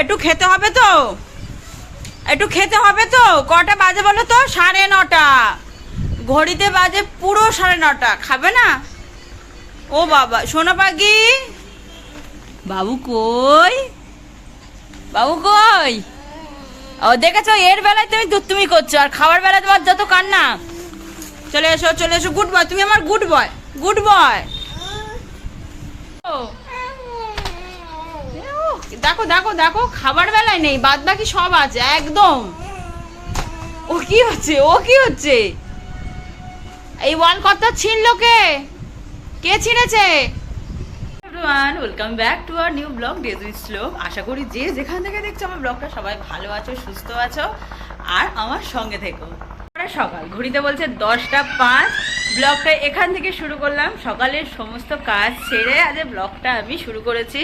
একটু খেতে হবে তো? একটু খেতে হবে তো? কটা বাজে বলো তো? সাড়ে নটা। ঘড়িতে বাজে পুরো সাড়ে নটা। খাবে না? ও বাবা সোনা পাখি বাবু কই? বাবু কই? ও দেখেছ, এর বেলায় তুমি তুমি করছ, আর খাবার বেলায় তোমার যত কান্না। চলে এসো চলে এসো, গুড বয়। তুমি আমার গুড বয় গুড বয়। দেখো দেখো দেখো, খাবার বেলায় নেই বাদ বাকি সব আছে, একদম। ও কি হচ্ছে, ও কি হচ্ছে? এই ওয়াল কর্তা ছিনল কে? কে ছিঁড়েছে? Everyone welcome back to our new vlog days with Shlok আশা করি যে যেখান থেকে দেখছ আমার ব্লগটা সবাই ভালো আছো, সুস্থ আছো, আর আমার সঙ্গে থেকো। সকাল, ঘড়িতে বলছে দশটা পাঁচ। ব্লগটা এখান থেকে শুরু করলাম। সকালের সমস্ত কাজ ছেড়ে আজ ব্লগটা আমি শুরু করেছি।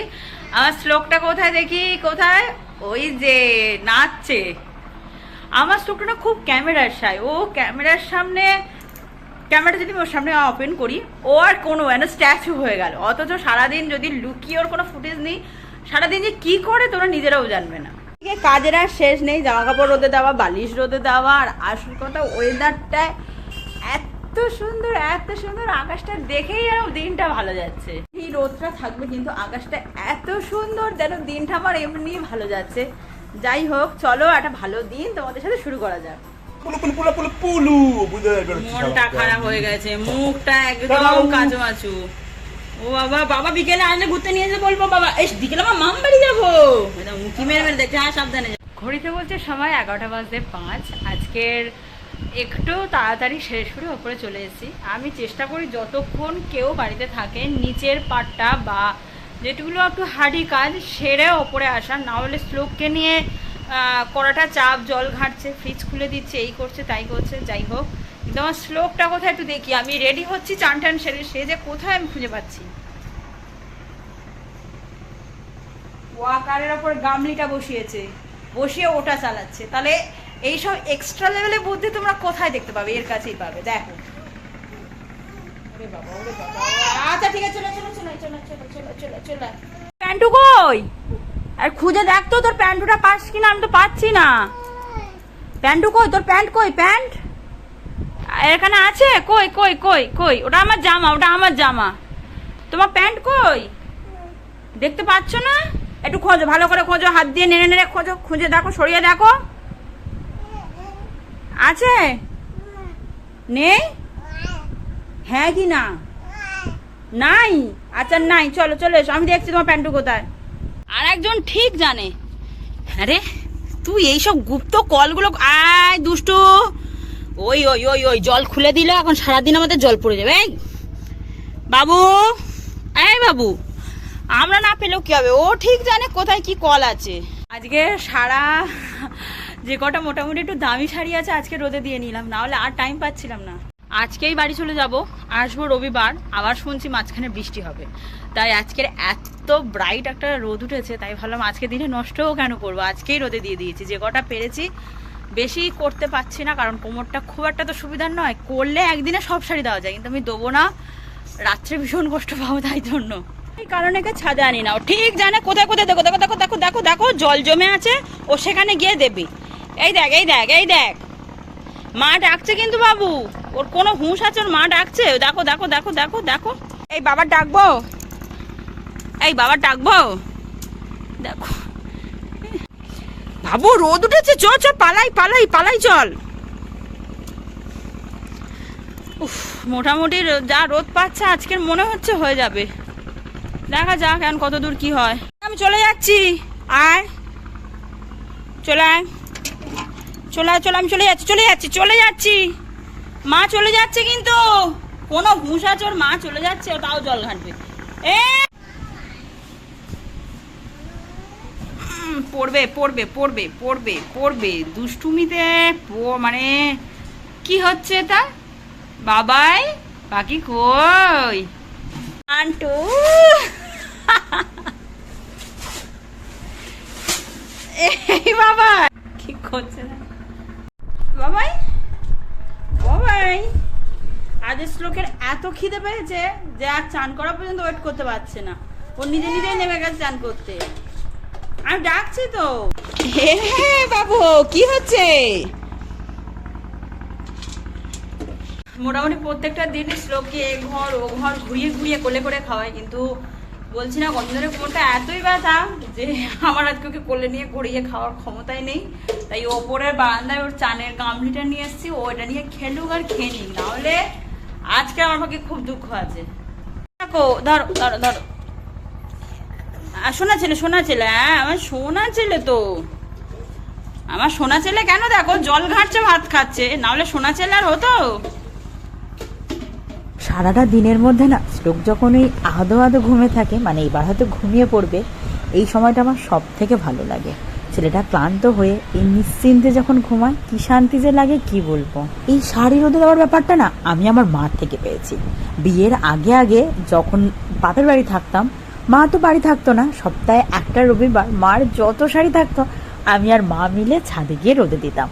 আমার শ্লোকটা কোথায় দেখি? কোথায়? ওই যে নাচছে। আমার শ্লোকটা না খুব ক্যামেরার সাই ও ক্যামেরার সামনে, ক্যামেরাটা যদি ওর সামনে ওপেন করি, ও আর কোনো যেন স্ট্যাচু হয়ে গেল। অথচ সারাদিন যদি লুকিয়ে ওর কোনো ফুটেজ নেই, সারাদিন যে কী করে তোরা নিজেরাও জানবে না। কাজের আর শেষ নেই। জামা কাপড় রোদে দেওয়া, বালিশ রোদে দেওয়া, আর আসল কথা ওয়েদারটায় এত সুন্দর এত সুন্দর আকাশটা দেখেই যেন দিনটা ভালো যাচ্ছে। এই রোদটা থাকবে কিন্তু আকাশটা এত সুন্দর যেন দিনটা আমার এমনি ভালো যাচ্ছে। যাই হোক চলো একটা ভালো দিন তোমাদের সাথে শুরু করা যাক। পুলু পুলু পুলু পুলু পুলু বুঝে যাবে মনটা খারাপ হয়ে গেছে মুখটা একদম কাঁচু ও বাবা বাবা বিকেলে আনলে ঘুরতে নিয়ে যেতে বলব বাবা। এই বিকেলে আমার মাম বাড়ি যাব উঁকি মেরে মেরে দেখছে হ্যাঁ সাবধানে ঘড়িতে বলছে সময় এগারোটা বাজতে পাঁচ। আজকের একটু তাড়াতাড়ি শেষ করে ওপরে চলে এসেছি। আমি চেষ্টা করি যতক্ষণ কেউ বাড়িতে থাকে, নিচের পাটটা বা যেটুকুলো একটু হার্ডি কাজ সেরে ওপরে আসা, না হলে শ্লোককে নিয়ে কড়াটা চাপ, জল ঘাটছে ফ্রিজ খুলে দিচ্ছে, এই করছে, তাই করছে, যাই হোক। কিন্তু আমার শ্লোকটা কোথায় একটু দেখি। আমি রেডি হচ্ছি, চান টান সেরে, সে যে কোথায় আমি খুঁজে পাচ্ছি। ওয়াকারের ওপর গামলিটা বসিয়েছে, বসিয়ে ওটা চালাচ্ছে। তাহলে এইসব এক্সট্রা লেভেলে বুদ্ধি তোমরা কোথায় দেখতে পাবে? এর কাছেই পাবে, দেখো। আচ্ছা ঠিক আছে, চলো চলো চলো প্যান্টু কই? আর খুঁজে দেখ তো, তোর প্যান্টুটা পাস কিনা, আমি তো পাচ্ছি না। প্যান্টু কই? তোর প্যান্ট কই? প্যান্ট? এখানে আছে? কই কই কই কই? ওটা আমার জামা, ওটা আমার জামা। তোমার প্যান্ট কই? দেখতে পাচ্ছ না? একটু খোঁজো, ভালো করে খোঁজো, হাত দিয়ে নেড়ে নেড়ে খোঁজো, খুঁজে দেখো, সরিয়ে দেখো। আছে? নেই? হ্যাঁ কি না? নাই? আচ্ছা নাই। চলো চলো এসো। আমি দেখছি তোমার প্যান্টু কোথায়। আর একজন ঠিক জানে। আরে তুই এইসব গুপ্ত কলগুলো আয়, দুষ্টু। ওই ওই ওই ওই, জল খুলে দিলে। এখন সারাদিন আমাদের জল পড়ে যাবে। এই, বাবু। এই, বাবু। আমরা না পেলেও কি হবে? ও ঠিক জানে কোথায় কি কল আছে। আজকে সারা যে কটা মোটামুটি একটু দামি শাড়ি আছে আজকে রোদে দিয়ে নিলাম না হলে আর টাইম পাচ্ছিলাম না। আজকেই বাড়ি চলে যাব, আসব রবিবার, আবার শুনছি মাঝখানে বৃষ্টি হবে। তাই আজকের এত ব্রাইট একটা রোদ উঠেছে, তাই ভাবলাম আজকে দিনে নষ্টও কেন করব? আজকেই রোদে দিয়ে দিয়েছি, যে কটা পেরেছি বেশি করতে পারছি না, কারণ কোমরটা খুব একটা তো সুবিধার নয়। করলে একদিনে সব শাড়ি দেওয়া যায়, কিন্তু আমি দেবো না। রাত্রে ভীষণ কষ্ট পাবো তাই জন্য। এই কারণে একে ছাদে আনি না ঠিক জানে, কোথায় কোথায়, দেখো দেখো দেখো দেখো দেখো দেখো, জল জমে আছে, ও সেখানে গিয়ে দেবে। এই দেখ এই দেখ এই দেখ। মা ডাকছে কিন্তু বাবু। ওর কোনো হুঁশ আছে, ওর মা ডাকছে। দেখো দেখো দেখো দেখো দেখো। এই বাবার ডাকবো? এই বাবার ডাকবো? দেখো। বাবু, রোদ উঠেছে। চ চ পালাই পালাই পালাই চল। উফ, মোটামুটি যা রোদ পাচ্ছে, আজকের মনে হচ্ছে হয়ে যাবে। দেখা যাক এখন কত দূর কি হয়। আমি চলে যাচ্ছি। আয়। চলে আয়। চলে চলে, আমি চলে যাচ্ছি চলে যাচ্ছি চলে যাচ্ছি। মা চলে যাচ্ছে কিন্তু। কোনো হুঁশ ওর মা চলে যাচ্ছে তাও জল ঘাটবে। এ! পড়বে পড়বে পড়বে পড়বে পড়বে। দুষ্টুমিতে মানে কি হচ্ছে এটা? বাবাই, বাকি কই? আন্টু। এই বাবা, কি করছে? বাবাই বাবাই। আজ শ্লোকের এত খিদে পেয়েছে যে আর চান করা পর্যন্ত ওয়েট করতে পারছে না। ও নিজে নিজেই নেমে গেছে চান করতে। আমি ডাকছি তো। হে বাবু কি হচ্ছে? মোটামুটি প্রত্যেকটা দিন শ্লোককে এ ঘর ও ঘর ঘুরিয়ে ঘুরিয়ে কোলে করে খাওয়াই কিন্তু বলছি না গন্ধ ধরে কোমরটা এতই ব্যথা যে আমার আজকে ওকে কোলে নিয়ে গড়িয়ে খাওয়ার ক্ষমতাই নেই। তাই ওপরের বারান্দায় ওর চানের গামলিটা নিয়ে এসেছি, ও এটা নিয়ে খেলুক আর খেয়ে নিক। নাহলে আজকে আমার পক্ষে খুব দুঃখ আছে। দেখো, ধরো ধরো ধরো। সোনা ছেলে সোনা ছেলে হ্যাঁ আমার সোনা ছেলে তো। আমার সোনা ছেলে কেন দেখো, জল ঘাটছে, ভাত খাচ্ছে, নাহলে সোনা ছেলে আর হতো? সারাটা দিনের মধ্যে না শ্লোক যখন ওই আদো আদো ঘুমে থাকে মানে এবার হয়তো ঘুমিয়ে পড়বে, এই সময়টা আমার সব থেকে ভালো লাগে। ছেলেটা ক্লান্ত হয়ে এই নিশ্চিন্তে যখন ঘুমায়, কি শান্তি যে লাগে কি বলব? এই শাড়ি রোদে দেওয়ার ব্যাপারটা না আমি আমার মার থেকে পেয়েছি। বিয়ের আগে আগে যখন বাপের বাড়ি থাকতাম, মা তো বাড়ি থাকতো না, সপ্তাহে একটা রবিবার মার যত শাড়ি থাকতো, আমি আর মা মিলে ছাদে গিয়ে রোদে দিতাম।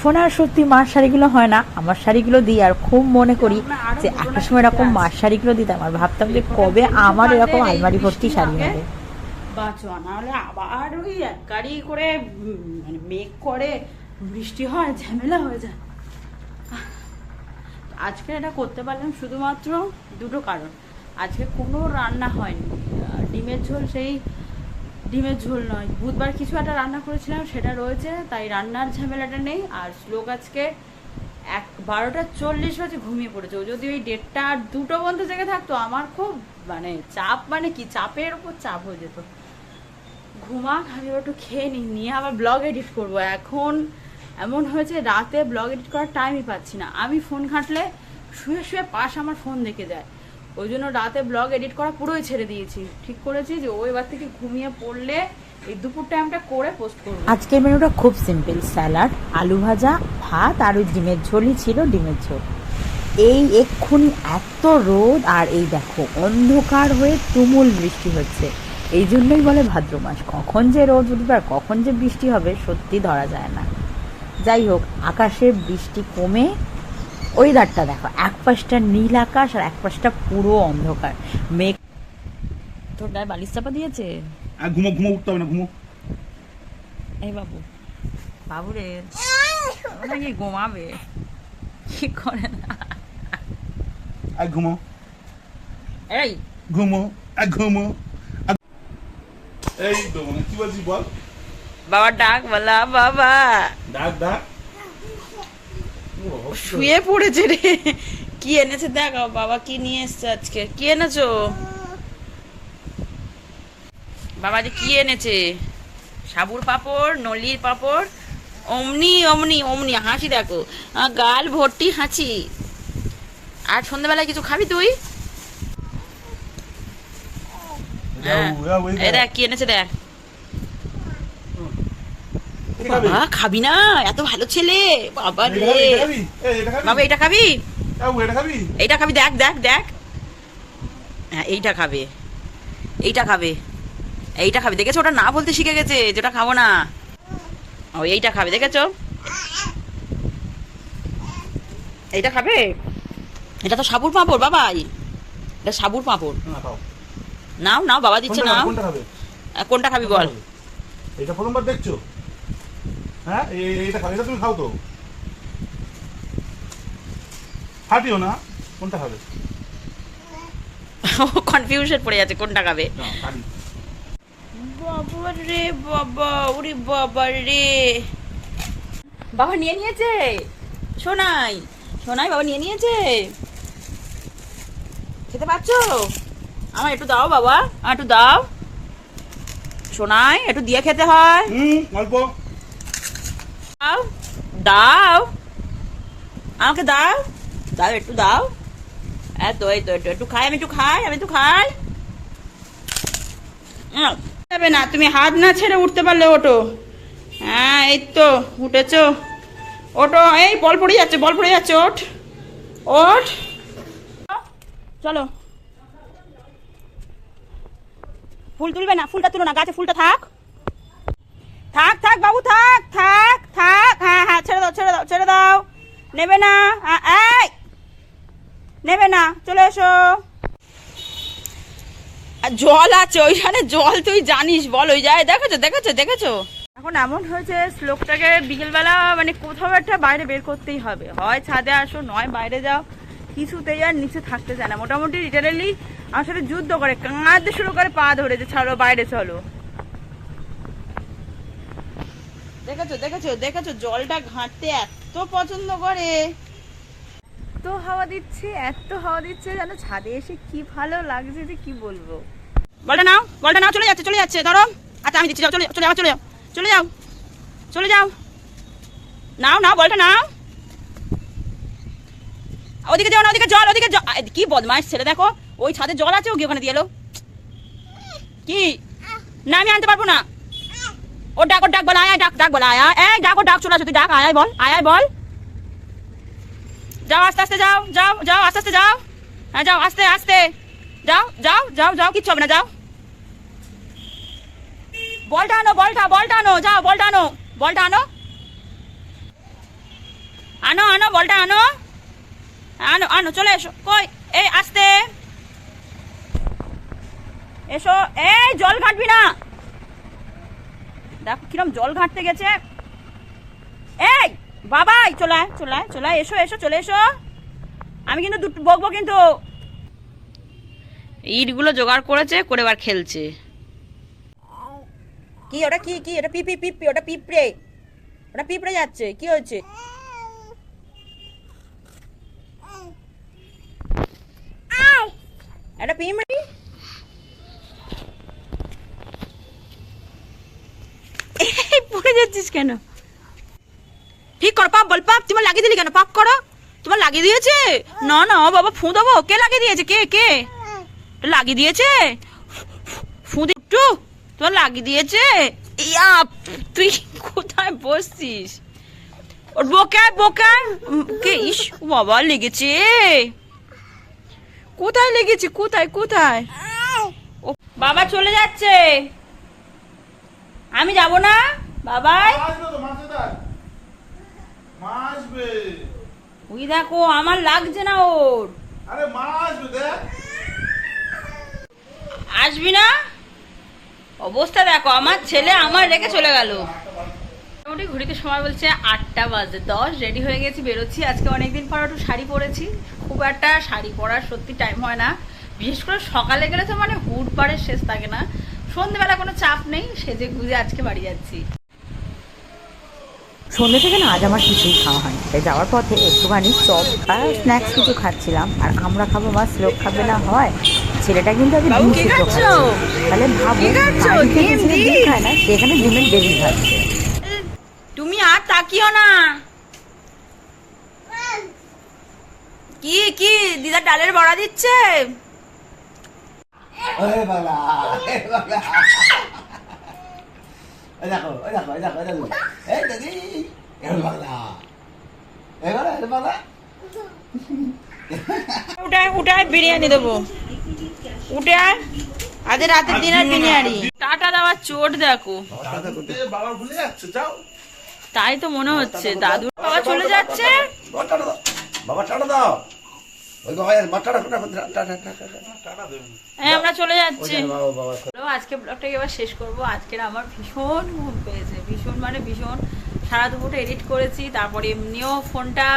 এখন আর সত্যি মার শাড়িগুলো হয় না। আমার শাড়িগুলো দিই আর খুব মনে করি যে একটা সময় এরকম মার শাড়িগুলো দিতাম। আর ভাবতাম যে কবে আমার এরকম আলমারি ভর্তি শাড়ি হবে। বাঁচো, নাহলে আবার ওই এক গাড়ি করে মানে মেঘ করে বৃষ্টি হয়, ঝামেলা হয়ে যায়। আজকে এটা করতে পারলাম শুধুমাত্র দুটো কারণ। আজকে কোনো রান্না হয়নি। ডিমের ঝোল সেই ডিমের ঝোল নয়। বুধবার কিছু একটা রান্না করেছিলাম, সেটা রয়েছে, তাই রান্নার ঝামেলাটা নেই। আর শ্লোক আজকে এক, বারোটা চল্লিশ বাজে ঘুমিয়ে পড়েছে। ও যদি ওই দেড়টা আর দুটো পর্যন্ত জেগে থাকতো, আমার খুব মানে চাপ মানে কি চাপের উপর চাপ হয়ে যেত। আমি এবার একটু খেয়ে নিই, নিয়ে আবার ব্লগ এডিট করব। এখন এমন হয়েছে, রাতে ব্লগ এডিট করার টাইমই পাচ্ছি না। আমি ফোন ঘাঁটলে শুয়ে শুয়ে পাশ আমার ফোন দেখে যায়। ওই জন্য রাতে ব্লগ এডিট করা পুরোই ছেড়ে দিয়েছি। ঠিক করেছি যে ও এবার থেকে ঘুমিয়ে পড়লে এই দুপুর টাইমটা করে পোস্ট করব। আজকের মেনুটা খুব সিম্পল স্যালাড আলু ভাজা, ভাত আর ওই ডিমের ঝোলই ছিল ডিমের ঝোল। এই এক্ষুনি এত রোদ আর এই দেখো, অন্ধকার হয়ে তুমুল বৃষ্টি হচ্ছে। এই জন্যই বলে ভাদ্র মাস। কখন যে রোদ উঠবে আর কখন যে বৃষ্টি হবে সত্যি ধরা যায় না। যাই হোক, আকাশে বৃষ্টি কমে ওয়েদারটা দেখো এক পাশটা নীল আকাশ আর এক পাশটা পুরো অন্ধকার। মেঘ তোর গায়ে বালিশ চাপা দিয়েছে? আর ঘুমো ঘুমো উঠতে হবে না ঘুমো। এই বাবু বাবু রে ঘুমাবে? কি করে না? আর ঘুমো। এই। ঘুমো আর ঘুমো। এই তো মানে কি বলছিস বল? বাবা ডাক বলা বাবা। ডাক ডাক। শুয়ে পড়েছে রে। কি এনেছে দেখো বাবা কি নিয়ে এসছে আজকে? কি এনেছো? বাবা যে কি এনেছে? সাবুর পাপড় নলির পাপড়? অমনি অমনি অমনি হাসি দেখো। গাল ভর্তি হাসি আর সন্ধ্যাবেলায় কিছু খাবি তুই? হ্যাঁ। দেখ। কি এনেছে দেখ? বাবা খাবি না এত ভালো ছেলে। বাবা রে? বাবা এটা খাবি? এটা খাবি? এইটা খাবি দেখ দেখ দেখ। হ্যাঁ এইটা খাবে। এইটা খাবে। এইটা খাবে। দেখেছ ওটা না বলতে শিখে গেছে যেটা খাব না। ও এইটা খাবে দেখেছ? এইটা খাবে? এটা তো সাবুর পাঁপড় বাবাই। এটা সাবুর পাঁপড়। নাও নাও বাবা দিচ্ছে নাও। কোনটা কোনটা খাবি বল। এটা প্রথমবার দেখছ? হ্যাঁ? এই- খাও এটা তুমি খাও তো। ফাটিও না কোনটা খাবে? কনফিউশন পড়ে যাচ্ছে কোনটা খাবে? বাবা রে বাবা ওরে বাবা রে। বাবা নিয়ে নিয়েছে? সোনাই সোনাই বাবা নিয়ে নিয়েছে? খেতে পাচ্ছো আমার একটু দাও বাবা আমার একটু দাও। সোনাই একটু দিয়ে খেতে হয়। হুম অল্প। দাও দাও। আমাকে দাও দাও, একটু দাও। এত এই তো, একটু একটু খাই, আমি একটু খাই, আমি একটু খাই। যাবে না, তুমি হাত না ছেড়ে উঠতে পারলে ওটো। হ্যাঁ এই তো, উঠেছো। ওটো, এই, বল পড়ে যাচ্ছে, বল পড়ে যাচ্ছে, ওঠ। ওঠ। চলো। ফুল তুলবে না, ফুলটা তুলো না, গাছে ফুলটা থাক। থাক থাক বাবু, থাক থাক থাক। হ্যাঁ হ্যাঁ ছেড়ে দাও ছেড়ে দাও ছেড়ে দাও। নেবে না। এই! নেবে না, চলে এসো। জল আছে, ওইখানে জল তুই জানিস, বল ওই যায় দেখেছ দেখেছ দেখেছ? এখন এমন হয়েছে, শ্লোকটাকে বিকেলবেলা মানে কোথাও একটা বাইরে বের করতেই হবে। হয় ছাদে আসো, নয় বাইরে যাও। কিছুতেই আর নিচে থাকতে চায় না। মোটামুটি লিটারেলি আমার সাথে যুদ্ধ করে, কাঁদতে শুরু করে, পা ধরে যে চলো বাইরে চলো। দেখেছ দেখেছ দেখেছ জলটা ঘাঁটতে এত পছন্দ করে। এত হাওয়া দিচ্ছে এত হাওয়া দিচ্ছে যেন ছাদে এসে কি ভালো লাগছে যে কি বলব। বলটা নাও বলটা নাও চলে যাচ্ছে চলে যাচ্ছে ধরো। আচ্ছা আমি দিচ্ছি যাও চলে চলে যাও চলে যাও চলে যাও চলে যাও। নাও নাও বলটা নাও। ওদিকে যাও না ওদিকে জল ওদিকে জল। কি বদমাইশ ছেলে দেখো। ওই ছাদে জল আছে ও গিয়ে ওখানে দিয়ে এলো। কি? না আমি আনতে পারব না। ও ডাক ও ডাক বল, আয় ডাক ডাক বল, আয় এই ডাক, ও ডাক চলে তুই ডাক, আয় বল আয় বল। যাও, আস্তে আস্তে যাও যাও যাও, আস্তে আস্তে যাও। হ্যাঁ যাও, আস্তে আস্তে। যাও যাও যাও যাও, কিচ্ছু হবে না, যাও। বলটা আনো বলটা বলটা আনো যাও বলটা আনো বলটা আনো আনো আনো বলটা আনো। আনো আনো, চলে এসো। কই? এই, আস্তে। এসো। এই, জল ঘাটবি না। দেখো কিরম জল ঘাটতে গেছে। এই বাবাই চলে আয় চলে চলে এসো এসো চলে এসো। আমি কিন্তু দুটো বকবো কিন্তু। ইটগুলো জোগাড় করেছে করে এবার খেলছে। কি ওটা কি কি ওটা পিপি পিপি ওটা পিঁপড়ে। ওটা পিঁপড়ে যাচ্ছে কি হচ্ছে এটা পিঁপড়ি এই, পড়ে যাচ্ছিস কেন? ঠিক করো, পাপ বল, পাপ, তোমার লাগিয়ে দিলি কেন? পাপ করো। তোমার লাগিয়ে দিয়েছে? না না বাবা, ফু দেবো। কে লাগিয়ে দিয়েছে? কে কে? লাগিয়ে দিয়েছে? ফু একটু, তোমার লাগিয়ে দিয়েছে? ইয়া, তুই কোথায় বসছিস? ওর বোকায় বোকায় কে? ইস, বাবা, লেগেছে। কোথায় লেগেছে? কোথায় কোথায়? বাবা চলে যাচ্ছে। আমি যাব না? বাবাই। ওই দেখো আমার লাগছে না ওর। আরে মা আসবে দেখ। আসবি না? অবস্থা দেখো আমার ছেলে আমার রেখে চলে গেল। মোটামুটি ঘড়িতে সময় বলছে আটটা বাজে দশ রেডি হয়ে গেছি বেরোচ্ছি। আজকে অনেকদিন পর একটু শাড়ি পরেছি। খুব একটা শাড়ি পরার সত্যি টাইম হয় না। বিশেষ করে সকালে গেলে তো মানে হুট পাড়ের শেষ থাকে না। সন্ধ্যেবেলা কোনো চাপ নেই সেজে গুজে আজকে বাড়ি যাচ্ছি। সন্ধ্যে থেকে না আজ আমার কিছুই খাওয়া হয়নি। তাই যাওয়ার পথে একটুখানি চপ আর স্ন্যাক্স কিছু খাচ্ছিলাম। আর আমরা খাব বা শ্লোক খাবে না হয়। ছেলেটা কিন্তু আগে ডিম সিদ্ধ খাচ্ছে? তাহলে ভাবো ডিম। খায় না সেখানে ডিমের বেবি খাচ্ছে তুমি আর তাকিও না। কি কি দিদা ডালের বড়া দিচ্ছে? বাবা। ওই দেখো ওই দেখো ওই দেখো ওই দেখো এই দাদি এ বাবা এবার এ বাবা উঠায় উঠায় বিরিয়ানি দেবো। উঠে আয় আজ রাতের দিনের বিরিয়ানি। টাটা দেওয়ার চোট দেখো। বাবা ভুলে যাচ্ছে যাও। তাই তো মনে হচ্ছে দাদু বাবা চলে যাচ্ছে বাবা টাটা দাও বাবা টাটা দাও। আমরা চলে যাচ্ছি। আজকে ব্লগটাকে এবার শেষ করব? আজকের আমার ভীষণ ঘুম পেয়েছে ভীষণ মানে ভীষণ। সারা দুপুরটা এডিট করেছি তারপরে এমনিও ফোনটা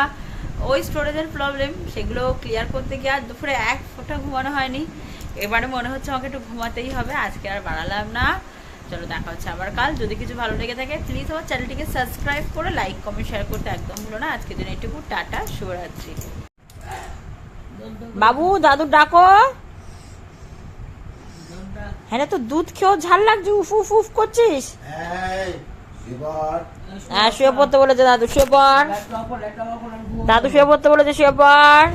ওই স্টোরেজের প্রবলেম সেগুলো ক্লিয়ার করতে গিয়ে আর দুপুরে এক ফোঁটা ঘুমানো হয়নি। এবারে মনে হচ্ছে আমাকে একটু ঘুমাতেই হবে আজকে আর বাড়ালাম না। চলো দেখা হচ্ছে আবার কাল। যদি কিছু ভালো লেগে থাকে প্লিজ আমার চ্যানেলটিকে সাবস্ক্রাইব করে লাইক কমেন্ট শেয়ার করতে একদম ভুলো না। আজকের জন্য এটুকু টাটা শুভরাত্রি। বাবু দাদু ডাকো। হ্যাঁ তো দুধ খেয়েও ঝাল লাগছে উফ উফ উফ করছিস? হ্যাঁ শুয়ে পড়তে বলেছে দাদু শুয়ে পড়। দাদু শুয়ে পড়তে বলেছে শুয়ে পড়।